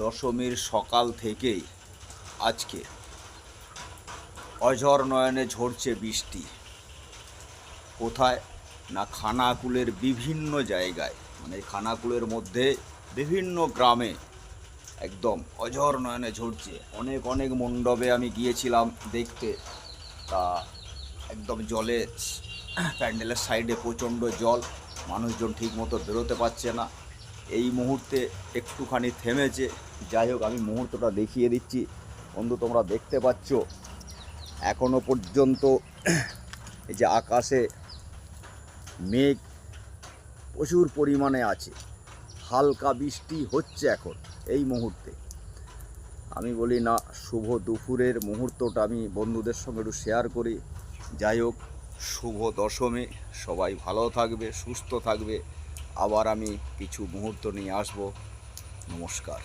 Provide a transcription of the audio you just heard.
দশমীর সকাল থেকেই আজকে অঝর নয়নে ঝরছে বৃষ্টি। কোথায় না খানাকুলের বিভিন্ন জায়গায় মানে খানাকুলের মধ্যে বিভিন্ন গ্রামে একদম অঝর নয়নে ঝরছে। অনেক অনেক মণ্ডপে আমি গিয়েছিলাম দেখতে। তা একদম জলে প্যান্ডেলের সাইডে প্রচণ্ড জল, মানুষজন ঠিকমতো বেরোতে পারছে না। এই মুহূর্তে একটুখানি থেমেছে। যাই হোক, আমি মুহূর্তটা দেখিয়ে দিচ্ছি। বন্ধু, তোমরা দেখতে পাচ্ছ, এখনও পর্যন্ত এই যে আকাশে মেঘ প্রচুর পরিমাণে আছে। হালকা বৃষ্টি হচ্ছে এখন এই মুহূর্তে। আমি বলি, না, শুভ দুপুরের মুহূর্তটা আমি বন্ধুদের সঙ্গে একটু শেয়ার করি। যাই হোক, শুভ দশমী, সবাই ভালো থাকবে, সুস্থ থাকবে। আবার আমি কিছু মুহূর্ত নিয়ে আসব। নমস্কার।